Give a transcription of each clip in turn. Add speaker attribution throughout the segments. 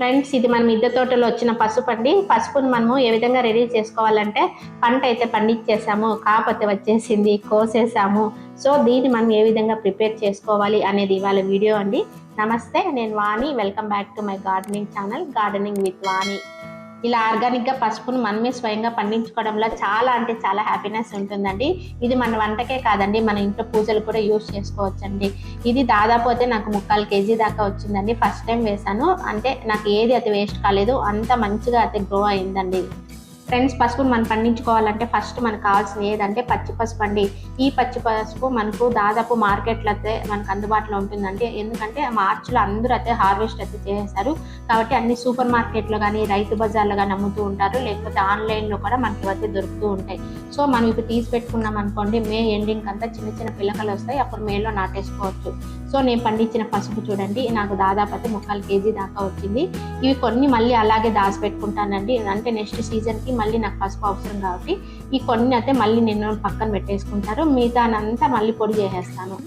Speaker 1: Friends ఇది మన మిద్దె తోటలో వచ్చిన పసుపు అండి. పసుపుని మనము ఏ విధంగా రెడీ చేసుకోవాలంటే పంట అయితే పండించేసాము కాకపోతే వచ్చేసింది కోసేసాము. సో దీన్ని మనం ఏ విధంగా ప్రిపేర్ చేసుకోవాలి అనేది ఇవాళ వీడియో అండి. నమస్తే నేను Vani. Welcome back to my gardening channel gardening with Vani ఇలా ఆర్గానిక్గా పసుపును మనమే స్వయంగా పండించుకోవడంలో చాలా అంటే చాలా హ్యాపీనెస్ ఉంటుందండి. ఇది మన వంటకే కాదండి మన ఇంట్లో పూజలు కూడా యూజ్ చేసుకోవచ్చండి. ఇది దాదాపు అయితే నాకు ముక్కాలు కేజీ దాకా వచ్చిందండి. ఫస్ట్ టైం వేసాను. అంటే నాకు ఏది అయితే వేస్ట్ కాలేదు. అంత మంచిగా అయితే గ్రో అయిందండి. ఫ్రెండ్స్ పసుపును మనం పండించుకోవాలంటే ఫస్ట్ మనకు కావాల్సింది ఏదంటే పచ్చి పసుపు అండి. ఈ పచ్చి పసుపు మనకు దాదాపు మార్కెట్లో అయితే మనకు అందుబాటులో ఉంటుందండి. ఎందుకంటే మార్చిలో అందరూ అయితే హార్వెస్ట్ అయితే చేసేస్తారు. కాబట్టి అన్ని సూపర్ మార్కెట్లో కానీ రైతు బజార్లో కానీ అమ్ముతూ ఉంటారు. లేకపోతే ఆన్లైన్లో కూడా మనకి అయితే దొరుకుతూ ఉంటాయి. సో మనం ఇప్పుడు తీసి పెట్టుకున్నాం అనుకోండి మే ఎండింగ్ అంతా చిన్న చిన్న పిల్లకలు వస్తాయి. అప్పుడు మేలో నాటేసుకోవచ్చు. సో నేను పండించిన పసుపు చూడండి. నాకు దాదాపు అయితే ముక్కాలు కేజీ దాకా వచ్చింది. ఇవి కొన్ని మళ్ళీ అలాగే దాచిపెట్టుకుంటానండి. అంటే నెక్స్ట్ సీజన్కి మళ్ళీ నాకు పసుపు అవసరం కాబట్టి ఈ కొన్ని అయితే మళ్ళీ నేను పక్కన పెట్టేసుకుంటారు. మిగతానంతా మళ్ళీ పొడి చేసేస్తాను.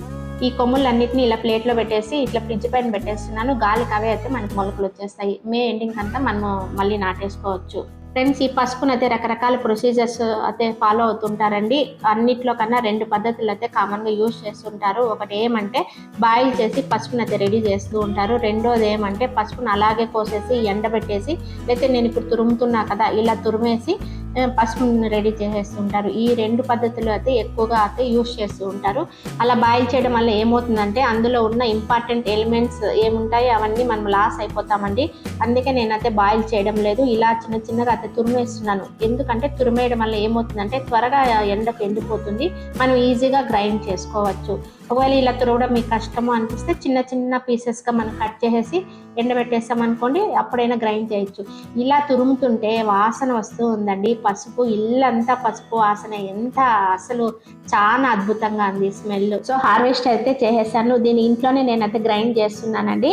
Speaker 1: ఈ కొమ్ములన్నిటిని ఇలా ప్లేట్లో పెట్టేసి ఇట్లా ఫ్రిడ్జ్ పైన పెట్టేస్తున్నాను. గాలికి అవే అయితే మనకి మొలకలు వచ్చేస్తాయి. మే ఎండింగ్ అంతా మనము మళ్ళీ నాటేసుకోవచ్చు. ఫ్రెండ్స్ ఈ పసుపును అయితే రకరకాల ప్రొసీజర్స్ అయితే ఫాలో అవుతుంటారండి. అన్నిట్లో కన్నా రెండు పద్ధతులు అయితే కామన్గా యూజ్ చేస్తుంటారు. ఒకటి ఏమంటే బాయిల్ చేసి పసుపును అయితే రెడీ చేస్తూ ఉంటారు. రెండోది ఏమంటే పసుపును అలాగే కోసేసి ఎండబెట్టేసి లేకపోతే నేను ఇప్పుడు తురుముతున్నా కదా ఇలా తురిమేసి పసుపును రెడీ చేసేస్తుంటారు ఈ రెండు పద్ధతులు అయితే ఎక్కువగా అయితే యూజ్ చేస్తూ ఉంటారు. అలా బాయిల్ చేయడం వల్ల ఏమవుతుందంటే అందులో ఉన్న ఇంపార్టెంట్ ఎలిమెంట్స్ ఏముంటాయి అవన్నీ మనం లాస్ అయిపోతామండి. అందుకే నేనైతే బాయిల్ చేయడం లేదు. ఇలా చిన్న చిన్నగా అయితే తురిమేస్తున్నాను. ఎందుకంటే తురిమేయడం వల్ల ఏమవుతుందంటే త్వరగా ఎండకు ఎండిపోతుంది. మనం ఈజీగా గ్రైండ్ చేసుకోవచ్చు. ఒకవేళ ఇలా తురవడం మీకు కష్టము అనిపిస్తే చిన్న చిన్న పీసెస్గా మనం కట్ చేసేసి ఎండబెట్టేస్తామనుకోండి అప్పుడైనా గ్రైండ్ చేయొచ్చు. ఇలా తురుముతుంటే వాసన వస్తూ ఉందండి. పసుపు ఇల్లంతా పసుపు వాసన ఎంత అసలు చాలా అద్భుతంగా ఉంది స్మెల్. సో హార్వెస్ట్ అయితే చేసేసాను. దీని ఇంట్లోనే నేనైతే గ్రైండ్ చేస్తున్నానండి.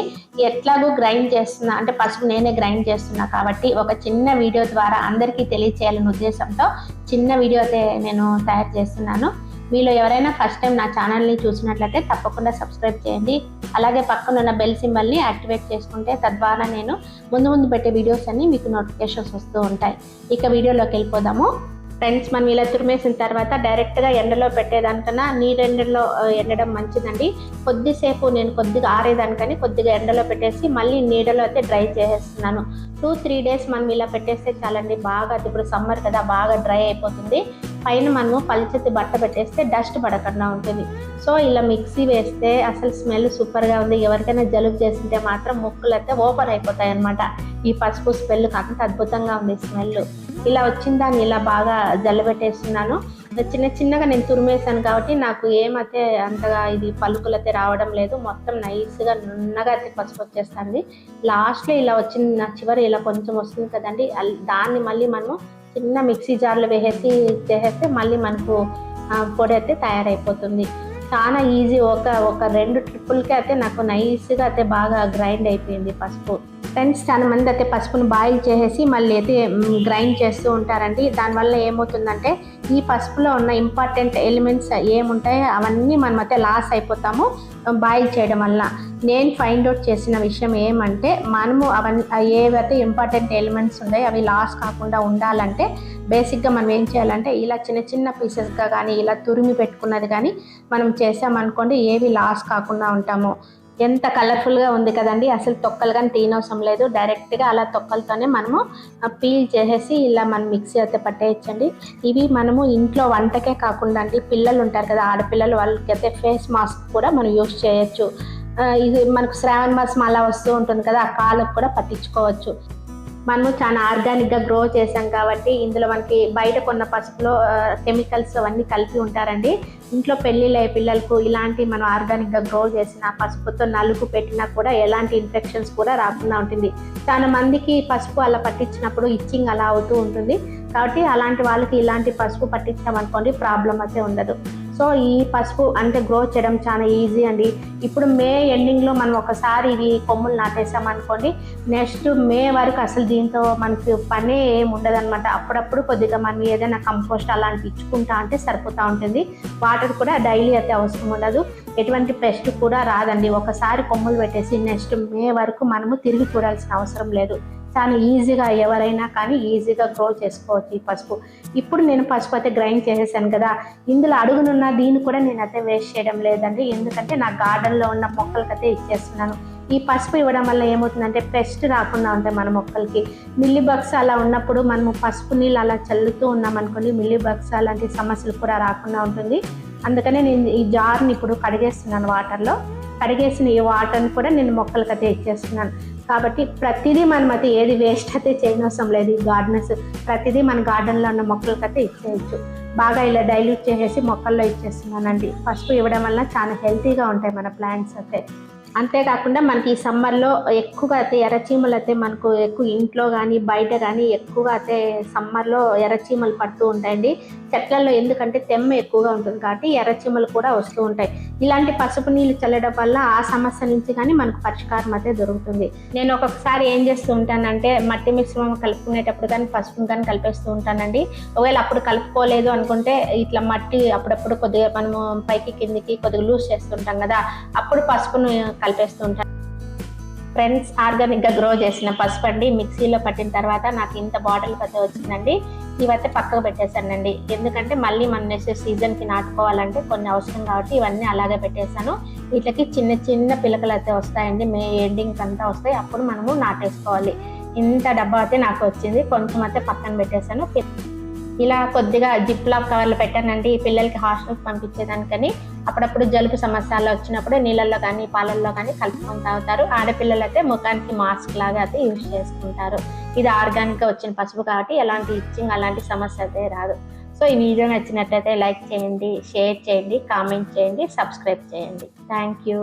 Speaker 1: ఎట్లాగో గ్రైండ్ చేస్తున్నా అంటే పసుపు నేనే గ్రైండ్ చేస్తున్నా కాబట్టి ఒక చిన్న వీడియో ద్వారా అందరికీ తెలియచేయాలనే ఉద్దేశంతో చిన్న వీడియో అయితే నేను తయారు చేస్తున్నాను. మీలో ఎవరైనా ఫస్ట్ టైం నా ఛానల్ని చూసినట్లయితే తప్పకుండా సబ్స్క్రైబ్ చేయండి. అలాగే పక్కన ఉన్న బెల్ సింబల్ని యాక్టివేట్ చేసుకుంటే తద్వారా నేను ముందు ముందు పెట్టే వీడియోస్ అన్ని మీకు నోటిఫికేషన్స్ వస్తూ ఉంటాయి. ఇక వీడియోలోకి వెళ్ళిపోదాము. ఫ్రెండ్స్ మనం ఇలా తురిమేసిన తర్వాత డైరెక్ట్గా ఎండలో పెట్టేదానికన్నా నీరెండలో ఎండడం మంచిదండి. కొద్దిసేపు నేను కొద్దిగా ఆరేదానికని కొద్దిగా ఎండలో పెట్టేసి మళ్ళీ నీడలో అయితే డ్రై చేసేస్తున్నాను. టూ త్రీ డేస్ మనం ఇలా పెట్టేస్తే చాలండి. బాగా అది ఇప్పుడు సమ్మర్ కదా బాగా డ్రై అయిపోతుంది. పైన మనము పలిచెత్తి బట్ట పెట్టేస్తే డస్ట్ పడకుండా ఉంటుంది. సో ఇలా మిక్సీ వేస్తే అసలు స్మెల్ సూపర్గా ఉంది. ఎవరికైనా జలుబు చేస్తుంటే మాత్రం ముక్కులు అయితే ఓపెన్ అయిపోతాయి అనమాట ఈ పసుపు స్మెల్ అంత అద్భుతంగా ఉంది స్మెల్ ఇలా వచ్చిన దాన్ని ఇలా బాగా జల్లబెట్టేస్తున్నాను. చిన్న చిన్నగా నేను తురిమేశాను కాబట్టి నాకు ఏమైతే అంతగా ఇది పలుకులైతే రావడం లేదు. మొత్తం నైస్గా నున్నగా అయితే పసుపు వచ్చేస్తుంది. లాస్ట్లో ఇలా వచ్చింది నా చివరి ఇలా కొంచెం వస్తుంది కదండి. దాన్ని మళ్ళీ మనము చిన్న మిక్సీ జార్లో వేసేసి చేసేస్తే మళ్ళీ మనకు పొడి అయితే తయారైపోతుంది. చాలా ఈజీ. ఒక ఒక రెండు ట్రిప్పులకే అయితే నాకు నైస్గా అయితే బాగా గ్రైండ్ అయిపోయింది పసుపు. ఫ్రెండ్స్ చాలా మంది అయితే పసుపును బాయిల్ చేసేసి మళ్ళీ అయితే గ్రైండ్ చేస్తూ ఉంటారండి. దానివల్ల ఏమవుతుందంటే ఈ పసుపులో ఉన్న ఇంపార్టెంట్ ఎలిమెంట్స్ ఏముంటాయో అవన్నీ మనం అయితే లాస్ అయిపోతాము బాయిల్ చేయడం వల్ల. నేను ఫైండ్ అవుట్ చేసిన విషయం ఏమంటే మనము అవన్నీ ఏవైతే ఇంపార్టెంట్ ఎలిమెంట్స్ ఉన్నాయో అవి లాస్ కాకుండా ఉండాలంటే బేసిక్గా మనం ఏం చేయాలంటే ఇలా చిన్న చిన్న పీసెస్గా కానీ ఇలా తురిమి పెట్టుకున్నది కానీ మనం చేసామనుకోండి ఏవి లాస్ కాకుండా ఉంటాము. ఎంత కలర్ఫుల్గా ఉంది కదండి. అసలు తొక్కలు కానీ తీనవసరం లేదు. డైరెక్ట్గా అలా తొక్కలతోనే మనము పీల్ చేసేసి ఇలా మనం మిక్సీ అయితే పట్టేయచ్చండి. ఇవి మనము ఇంట్లో వంటకే కాకుండా అండి పిల్లలు ఉంటారు కదా ఆడపిల్లలు వాళ్ళకి అయితే ఫేస్ మాస్క్ కూడా మనం యూస్ చేయొచ్చు. ఇది మనకు శ్రావణ మాసం అలా వస్తూ ఉంటుంది కదా ఆ కాళ్ళకు కూడా పట్టించుకోవచ్చు. మనము చాలా ఆర్గానిక్గా గ్రో చేసాం కాబట్టి ఇందులో మనకి బయట కొన్న పసుపులో కెమికల్స్ అవన్నీ కలిపి ఉంటారండి. ఇంట్లో పెళ్ళిళ్ళ పిల్లలకు ఇలాంటి మనం ఆర్గానిక్గా గ్రో చేసిన పసుపుతో నలుగు పెట్టినా కూడా ఎలాంటి ఇన్ఫెక్షన్స్ కూడా రాకుండా ఉంటుంది. చాలా మందికి పసుపు అలా పట్టించినప్పుడు ఇచ్చింగ్ అలా అవుతూ ఉంటుంది. కాబట్టి అలాంటి వాళ్ళకి ఇలాంటి పసుపు పట్టించామనుకోండి ప్రాబ్లం అయితే ఉండదు. సో ఈ పసుపు అంటే గ్రో చేయడం చాలా ఈజీ అండి. ఇప్పుడు మే ఎండింగ్లో మనం ఒకసారి ఇవి కొమ్ములు నాటేసామనుకోండి నెక్స్ట్ మే వరకు అసలు దీంతో మనకి పనే ఏమి ఉండదన్నమాట. అప్పుడప్పుడు కొద్దిగా మనం ఏదైనా కంపోస్ట్ అలాంటి ఇచ్చుకుంటా అంటే సరిపోతూ ఉంటుంది. వాటర్ కూడా డైలీ అయితే అవసరం ఉండదు. ఎటువంటి పెస్ట్ కూడా రాదండి. ఒకసారి కొమ్ములు పెట్టేసి నెక్స్ట్ మే వరకు మనము తిరిగి చూడాల్సిన అవసరం లేదు. చాలా ఈజీగా ఎవరైనా కానీ ఈజీగా గ్రో చేసుకోవచ్చు ఈ పసుపు. ఇప్పుడు నేను పసుపు అయితే గ్రైండ్ చేసేసాను కదా ఇందులో అడుగునున్న దీన్ని కూడా నేను అయితే వేస్ట్ చేయడం లేదండి. ఎందుకంటే నా గార్డెన్లో ఉన్న మొక్కలకైతే ఇచ్చేస్తున్నాను. ఈ పసుపు ఇవ్వడం వల్ల ఏమవుతుందంటే పెస్ట్ రాకుండా ఉంటాయి మన మొక్కలకి. మిల్లీ బగ్స్ అలా ఉన్నప్పుడు మనము పసుపు నీళ్ళు అలా చల్లుతూ ఉన్నాం అనుకోండి మిల్లీ బగ్స్ అలాంటి సమస్యలు కూడా రాకుండా ఉంటుంది. అందుకనే నేను ఈ జార్ని ఇప్పుడు కడిగేస్తున్నాను వాటర్లో కడిగేసిన ఈ వాటర్ని కూడా నేను మొక్కలకైతే ఇచ్చేస్తున్నాను. కాబట్టి ప్రతిదీ మనం అయితే ఏది వేస్ట్ అయితే చేయనవసరం లేదు. ఈ గార్డెన్స్ ప్రతిదీ మన గార్డెన్లో ఉన్న మొక్కలకైతే ఇచ్చేయచ్చు. బాగా ఇలా డైల్యూట్ చేసేసి మొక్కల్లో ఇచ్చేస్తున్నానండి. పసుపు ఇవ్వడం వల్ల చాలా హెల్తీగా ఉంటాయి మన ప్లాంట్స్ అయితే. అంతేకాకుండా మనకి ఈ సమ్మర్లో ఎక్కువగా అయితే ఎర్రచీమలు అయితే మనకు ఎక్కువ ఇంట్లో కానీ బయట కానీ ఎక్కువగా అయితే సమ్మర్లో ఎర్రచీమలు పడుతూ ఉంటాయండి. చెట్లలో ఎందుకంటే తెమ్మ ఎక్కువగా ఉంటుంది కాబట్టి ఎర్రచీమలు కూడా వస్తూ ఉంటాయి. ఇలాంటి పసుపు నీళ్ళు చల్లడం వల్ల ఆ సమస్య నుంచి కానీ మనకు పరిష్కారం అయితే దొరుకుతుంది. నేను ఒక్కొక్కసారి ఏం చేస్తూ ఉంటానంటే మట్టి మిశ్రమం కలుపుకునేటప్పుడు కానీ పసుపుని కానీ కలిపేస్తూ ఉంటానండి. ఒకవేళ అప్పుడు కలుపుకోలేదు అనుకుంటే ఇట్లా మట్టి అప్పుడప్పుడు కొద్దిగా మనము పైకి కిందికి కొద్దిగా లూజ్ చేస్తుంటాం కదా అప్పుడు పసుపును కలిపేస్తూ ఉంటాను ఫ్రెండ్స్ ఆర్గానిక్గా గ్రో చేసిన పసుపు అండి. మిక్సీలో పట్టిన తర్వాత నాకు ఇంత బాటిల్ పెద్ద వచ్చిందండి. ఇవైతే పక్కకు పెట్టేశానండి. ఎందుకంటే మళ్ళీ మన నెక్స్ట్ సీజన్కి నాటుకోవాలంటే కొన్ని అవసరం కాబట్టి ఇవన్నీ అలాగే పెట్టేశాను. వీటికి చిన్న చిన్న పిలకలు అయితే వస్తాయండి. మే ఎండింగ్ అంతా వస్తాయి. అప్పుడు మనము నాటేసుకోవాలి. ఇంత డబ్బా అయితే నాకు వచ్చింది. కొంచెం అయితే పక్కన పెట్టేశాను. ఇలా కొద్దిగా జిప్ లాప్ కవర్లు పెట్టానండి. పిల్లలకి హాస్టల్కి పంపించేదానికని అప్పుడప్పుడు జలుబు సమస్యలు వచ్చినప్పుడు నీళ్ళల్లో కానీ పాలల్లో కానీ కలుపుకొని తాగుతారు. ఆడపిల్లలు అయితే ముఖానికి మాస్క్ లాగా అయితే యూజ్ చేసుకుంటారు. ఇది ఆర్గానిక్గా వచ్చిన పసుపు కాబట్టి ఎలాంటి ఇచ్చింగ్ అలాంటి సమస్య అయితే రాదు. సో ఈ వీడియో నచ్చినట్లయితే లైక్ చేయండి షేర్ చేయండి కామెంట్ చేయండి సబ్స్క్రైబ్ చేయండి. Thank you.